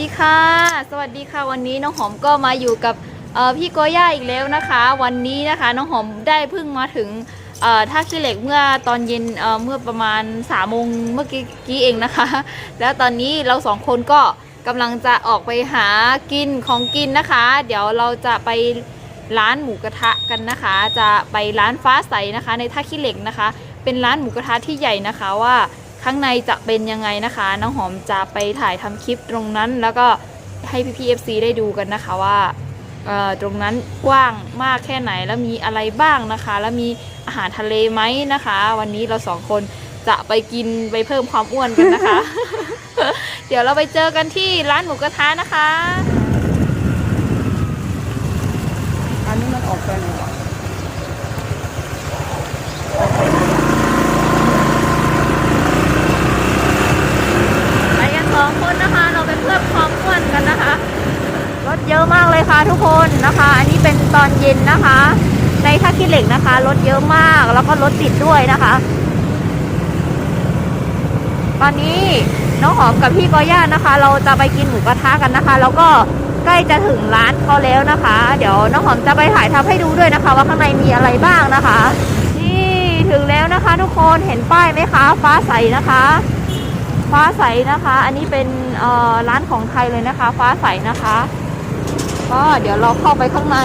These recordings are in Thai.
ดีค่ะ สวัสดีค่ะ วันนี้น้องหอมก็มาอยู่กับพี่โกย่าอีกแล้วนะคะ วันนี้นะคะน้องหอมได้เพิ่งมาถึงท่าขี้เหล็กเมื่อตอนเย็นเมื่อประมาณ3ามโมงเมื่อกี้กี้เองนะคะ แล้วตอนนี้เราสองคนก็กำลังจะออกไปหากินของกินนะคะ เดี๋ยวเราจะไปร้านหมูกระทะกันนะคะ จะไปร้านฟ้าใสนะคะ ในท่าขี้เหล็กนะคะ เป็นร้านหมูกระทะที่ใหญ่นะคะว่า ข้างในจะเป็นยังไงนะคะ น้องหอมจะไปถ่ายทำคลิปตรงนั้น แล้วก็ให้พี่พีเอฟซีได้ดูกันนะคะว่าตรงนั้นกว้างมากแค่ไหนแล้วมีอะไรบ้างนะคะ แล้วมีอาหารทะเลไหมนะคะ วันนี้เราสองคนจะไปกินไปเพิ่มความอ้วนกันนะคะ เดี๋ยวเราไปเจอกันที่ร้านหมูกระทะนะคะ อันนี้มันออกไปไหนวะ ไปกันสองคนนะคะ เราไปเพิ่มความอ้วนกันนะคะ รถเยะคะทุกคนนะคะ อันนี้เป็นตอนเย็นนะคะ ในท่าขี้เหล็กนะคะรถเยอะมากแล้วก็รถติดด้วยนะคะ ตอนนี้น้องหอมกับพี่กอย่านะคะ เราจะไปกินหมูกระทะกันนะคะ แล้วก็ใกล้จะถึงร้านเขาแล้วนะคะ เดี๋ยวน้องหอมจะไปถ่ายทำให้ดูด้วยนะคะ ว่าข้างในมีอะไรบ้างนะคะ นี่ถึงแล้วนะคะ ทุกคนเห็นป้ายไหมคะ ฟ้าใสนะคะ ฟ้าใสนะคะ อันนี้เป็นร้านของไทยเลยนะคะ ฟ้าใสนะคะ ก็เดี๋ยวเราเข้าไปข้างใน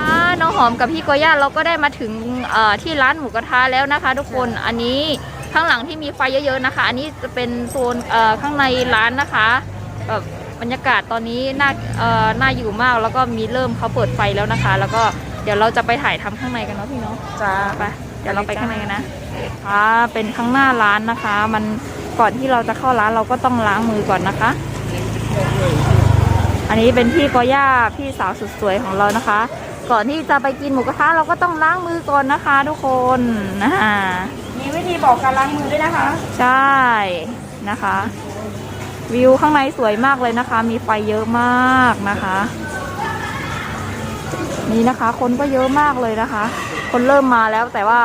ค่ะน้องหอมกับพี่กอย่าเราก็ได้มาถึงเอ่อที่ร้านหมูกระทะแล้วนะคะ ทุกคนอันนี้ข้างหลังที่มีไฟเยอะๆนะคะ อันนี้จะเป็นโซนเอ่อข้างในร้านนะคะแบบบรรยากาศตอนนี้น่าเอ่อน่าอยู่มากแล้วก็มีเริ่มเขาเปิดไฟแล้วนะคะ แล้วก็เดี๋ยวเราจะไปถ่ายทำข้างในกันเนาะพี่เนาะจ้าไปเดี๋ยวเราไปข้างในกันนะค่ะเป็นข้างหน้าร้านนะคะ มันก่อนที่เราจะเข้าร้านเราก็ต้องล้างมือก่อนนะคะ อันนี้เป็นพี่กอย่าพี่สาวสุดสวยของเรานะคะ ก่อนที่จะไปกินหมูกระทะเราก็ต้องล้างมือก่อนนะคะ ทุกคนนะคะมีวิธีบอกการล้างมือด้วยนะคะ ใช่นะคะ วิวข้างในสวยมากเลยนะคะ มีไฟเยอะมากนะคะ นี่นะคะ คนก็เยอะมากเลยนะคะ คนเริ่มมาแล้วแต่ว่า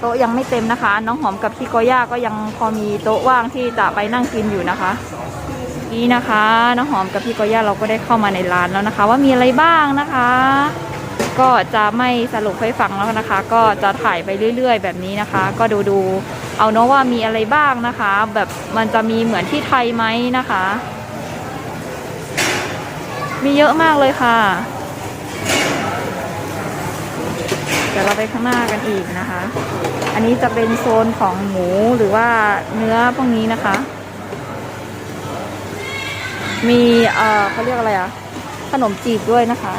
โต๊ะยังไม่เต็มนะคะ น้องหอมกับพี่กอย่าก็ยังพอมีโต๊ะว่างที่จะไปนั่งกินอยู่นะคะ นี่นะคะน้องหอมกับพี่กอย่าเราก็ได้เข้ามาในร้านแล้วนะคะ ว่ามีอะไรบ้างนะคะ ก็จะไม่สรุปให้ฟังแล้วนะคะ ก็จะถ่ายไปเรื่อย ๆ แบบนี้นะคะ ก็ดูดูเอาเนาะว่ามีอะไรบ้างนะคะ แบบมันจะมีเหมือนที่ไทยไหมนะคะ มีเยอะมากเลยค่ะเดี๋ยวเราไปข้างหน้ากันอีกนะคะ อันนี้จะเป็นโซนของหมูหรือว่าเนื้อพวกนี้นะคะ มีเอ่อเขาเรียกอะไรอะขนมจีบด้วยนะคะ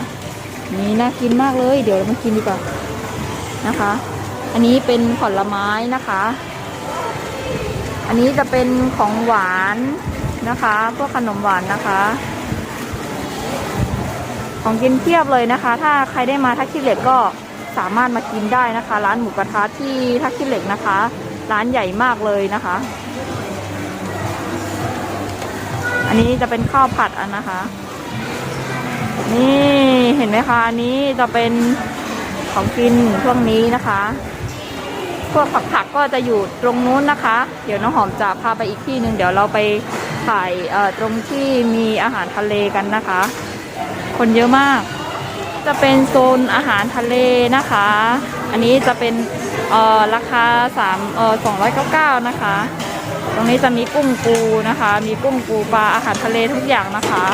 นี่น่ากินมากเลย เดี๋ยวเรามากินดีกว่านะคะ อันนี้เป็นผลไม้นะคะ อันนี้จะเป็นของหวานนะคะพวกขนมหวานนะคะ ของกินเพียบเลยนะคะ ถ้าใครได้มาทักขี้เหล็กก็สามารถมากินได้นะคะ ร้านหมูกระทะที่ทักขี้เหล็กนะคะ ร้านใหญ่มากเลยนะคะ อันนี้จะเป็นข้าวผัดอันนะคะ นี่เห็นไหมคะอันนี้จะเป็นของกินพวกนี้นะคะ พวกผักๆก็จะอยู่ตรงนู้นนะคะ เดี๋ยวน้องหอมจะพาไปอีกที่หนึ่งเดี๋ยวเราไปถ่ายตรงที่มีอาหารทะเลกันนะคะ คนเยอะมาก จะเป็นโซนอาหารทะเลนะคะ อันนี้จะเป็นเอ่อราคา3เอ่อ299 นะคะ ตรงนี้จะมีกุ้งปูนะคะ มีกุ้งปูปลาอาหารทะเลทุกอย่างนะคะ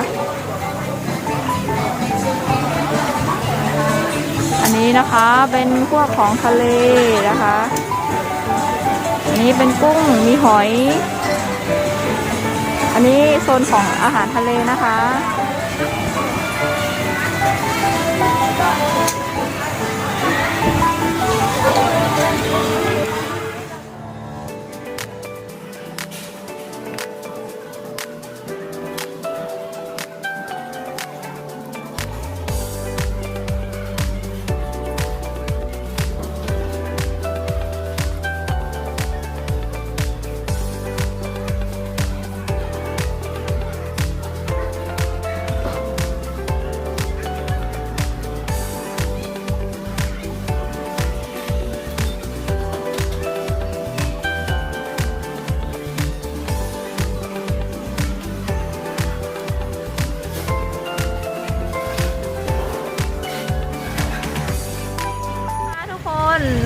อันนี้นะคะเป็นพวกของทะเลนะคะ อันนี้เป็นกุ้งมีหอย อันนี้โซนของอาหารทะเลนะคะ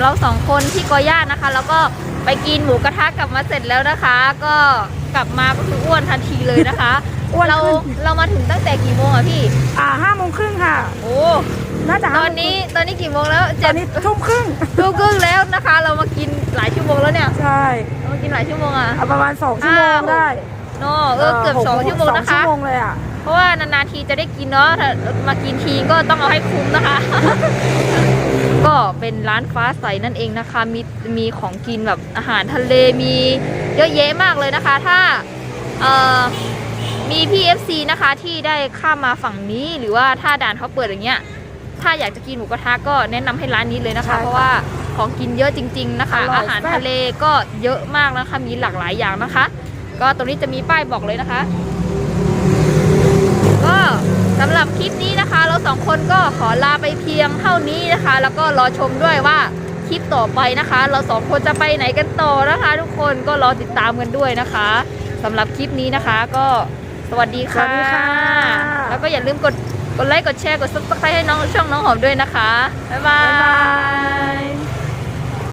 เราสองคนที่กอย่านะคะ แล้วก็ไปกินหมูกระทะกลับมาเสร็จแล้วนะคะ ก็กลับมาก็คืออ้วนทันทีเลยนะคะ อ้วนเราขึ้น เรามาถึงตั้งแต่กี่โมงอะพี่ อ่าห้าโมงครึ่งค่ะ โอ้น่าจะตห้าอนนี้ตอนนี้กี่โมงแล้วตอเจ็ดนนี้ทุ่มครึ่ง ทุ่มครึ่งแล้วนะคะ เรามากินหลายชั่วโมงแล้วเนี่ยใช่เรามากินหลายชั่วโมงอะ เอาประมาณสองชั่วโมงได้เนอะเออเกือบสองชั่วโมงสองนะชั่คะ วโมงเลยอะ เพราะว่านานๆทีจะได้กินเนาะถ้ามากินทีก็ต้องเอาให้คุ้มนะคะ ก็เป็นร้านฟ้าใสนั่นเองนะคะ มีมีของกินแบบอาหารทะเลมีเยอะแยะมากเลยนะคะ ถ้าเอ่อมีพี่ FC นะคะที่ได้ข้ามมาฝั่งนี้หรือว่าถ้าด่านเขาเปิดอย่างเงี้ย ถ้าอยากจะกินหมูกระทะก็แนะนำให้ร้านนี้เลยนะคะใช่ค่ะเพราะว่าของกินเยอะจริง ๆนะคะอร่อยอาหารแซ่บทะเลก็เยอะมากนะคะมีหลากหลายอย่างนะคะ ก็ตรงนี้จะมีป้ายบอกเลยนะคะ ก็ สำหรับคลิปนี้นะคะ เราสองคนก็ขอลาไปเพียงเท่านี้นะคะ แล้วก็รอชมด้วยว่าคลิปต่อไปนะคะ เราสองคนจะไปไหนกันต่อนะคะ ทุกคนก็รอติดตามกันด้วยนะคะสำหรับคลิปนี้นะคะ ก็สวัสดีค่ะสวัสดีค่ะแล้วก็อย่าลืมกดกดไลค์กดแชร์กดซับสไครต์ให้น้องช่องน้องหอมด้วยนะคะบ๊ายบาบ๊ายบายย